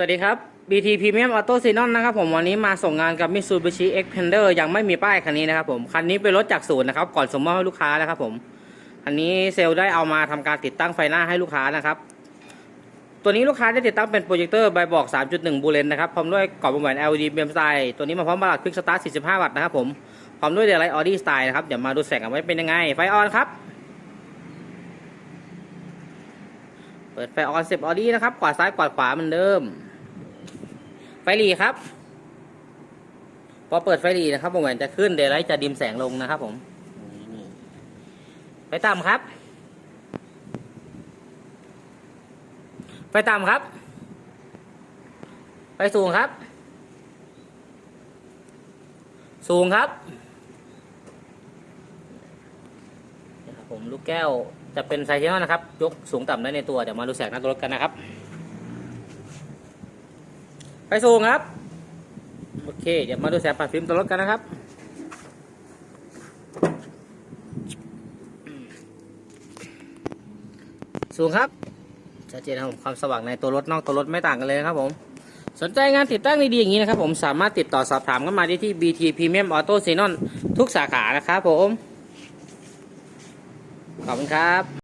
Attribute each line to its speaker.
Speaker 1: สวัสดีครับ BT Premium Auto Xenon นะครับผมวันนี้มาส่งงานกับ Mitsubishi Xpander ยังไม่มีป้ายคันนี้นะครับผมคันนี้เป็นรถจากศูนย์นะครับก่อนส่งมอบให้ลูกค้านะครับผมอันนี้เซลล์ได้เอามาทำการติดตั้งไฟหน้าให้ลูกค้านะครับ ตัวนี้ลูกค้าได้ติดตั้งเป็นโปรเจคเตอร์ใบบอก 3.1 บูเลนนะครับพร้อมด้วยกรอบวงแหวน LED เบมสไตล์ตัวนี้มาพร้อมบลัดควิกสตาร์ท45 วัตต์นะครับผมพร้อมด้วยเดลไลท์ออดี้สไตล์นะครับเดี๋ยวมาดูแสงกันไว้เป็นยังไงไฟออนครับเปิดไฟออนเซฟออดี้นะครับกวาดซ้ายกวาดขวาเหมือนเดิม ฟหลีครับ พอเปิดไฟหลีนะครับวงแหวนจะขึ้นเดลไลท์จะดิมแสงลงนะครับผมไฟต่ำครับ ไฟต่ำครับ ไฟสูงครับ สูงครับผมลูกแก้วจะเป็นไซเทนนะครับ ยกสูงต่ำได้ในตัว เดี๋ยวมาดูแสงหน้าตัวรถกันนะครับ ไฟสูงครับ โอเค เดี๋ยวมาดูแสงปัดฟิล์มตัวรถกันนะครับ สูงครับชัดเจนครับผมความสว่างในตัวรถนอกตัวรถไม่ต่างกันเลยนะครับผมสนใจงานติดตั้งดีๆอย่างนี้นะครับผมสามารถติดต่อสอบถามกันมาได้ที่ BT Premium Auto Xenon ทุกสาขานะครับผม ขอบคุณครับ